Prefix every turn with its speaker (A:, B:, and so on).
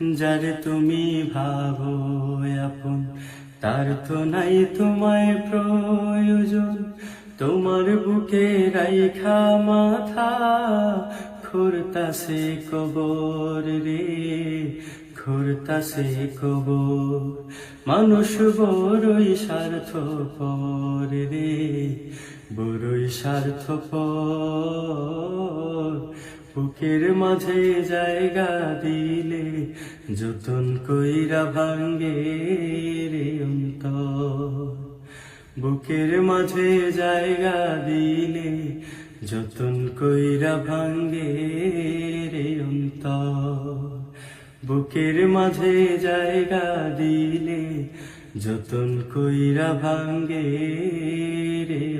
A: যারে তুমি ভাবো আপন, তার তো নাই তোমায় প্রয়োজন। তোমার বুকে রাইখা মাথা, খুরতাসে কবর রে, খুরতাসে কবর। মানুষ বড়ই স্বার্থ পর রে, বড়ই স্বার্থ পর বুকের মাঝে জায়গা দিলে যতন কইরা ভাঙ্গে রে অন্তর। বুকের মাঝে জায়গা দিলে যতন কইরা ভাঙ্গে রে অন্তর। বুকের মাঝে জায়গা দিলে যতন কইরা ভাঙ্গে রে